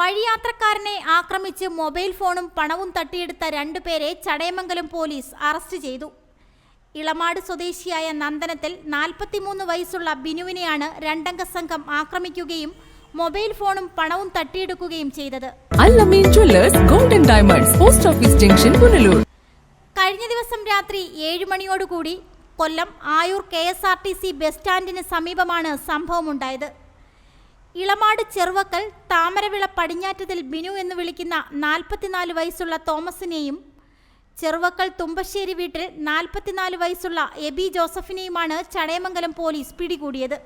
വഴിയാത്രക്കാരനെ ആക്രമിച്ച് മൊബൈൽ ഫോണും പണവും തട്ടിയെടുത്ത രണ്ടുപേരെ ചടയമംഗലം പോലീസ് അറസ്റ്റ് ചെയ്തു. ഇളമാട് സ്വദേശിയായ നന്ദനത്തിൽ നാൽപ്പത്തിമൂന്ന് വയസ്സുള്ള ബിനുവിനെയാണ് രണ്ടംഗ സംഘം ആക്രമിക്കുകയും മൊബൈൽ ഫോണും പണവും തട്ടിയെടുക്കുകയും ചെയ്തത്. Allameen jewellers golden diamonds post office junction Punalur. കഴിഞ്ഞ ദിവസം രാത്രി ഏഴ് മണിയോടുകൂടി Kollam Ayur K S R T C bus സ്റ്റാൻഡിന് സമീപമാണ് സംഭവമുണ്ടായത്. ഇളമാട് ചെറുവക്കൽ താമരവിള പടിഞ്ഞാറ്റതിൽ ബിനു എന്ന് വിളിക്കുന്ന നാൽപ്പത്തിനാല് വയസ്സുള്ള തോമസിനെയും ചെറുവക്കൽ തുമ്പശ്ശേരി വീട്ടിൽ നാൽപ്പത്തിനാല് വയസ്സുള്ള എബി ജോസഫിനെയുമാണ് ചടയമംഗലം പോലീസ് പിടികൂടിയത്.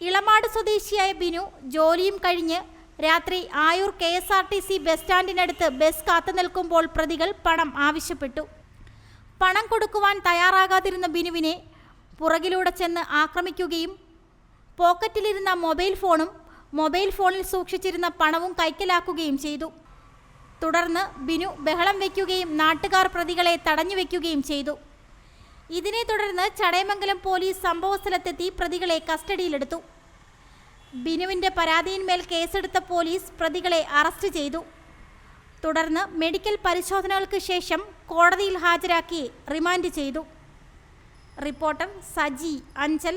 ഇളമാട് സ്വദേശിയായ ബിനു ജോലിയും കഴിഞ്ഞ് രാത്രി Ayur K S R T C bus സ്റ്റാൻഡിനടുത്ത് bus കാത്തു നിൽക്കുമ്പോൾ പ്രതികൾ പണം ആവശ്യപ്പെട്ടു. പണം കൊടുക്കുവാൻ തയ്യാറാകാതിരുന്ന ബിനുവിനെ പുറകിലൂടെ ചെന്ന് ആക്രമിക്കുകയും പോക്കറ്റിലിരുന്ന മൊബൈൽ ഫോണും മൊബൈൽ ഫോണിൽ സൂക്ഷിച്ചിരുന്ന പണവും കൈക്കലാക്കുകയും ചെയ്തു. തുടർന്ന് ബിനു ബഹളം വയ്ക്കുകയും നാട്ടുകാർ പ്രതികളെ തടഞ്ഞു വയ്ക്കുകയും ചെയ്തു. ഇതിനെ തുടർന്ന് ചടയമംഗലം പോലീസ് സംഭവസ്ഥലത്തെത്തി പ്രതികളെ കസ്റ്റഡിയിലെടുത്തു. ബിനുവിന്റെ പരാതിയിന്മേൽ കേസെടുത്ത പോലീസ് പ്രതികളെ അറസ്റ്റ് ചെയ്തു. തുടർന്ന് മെഡിക്കൽ പരിശോധനകൾക്ക് ശേഷം കോടതിയിൽ ഹാജരാക്കി റിമാൻഡ് ചെയ്തു. റിപ്പോർട്ടർ സജി അഞ്ചൽ.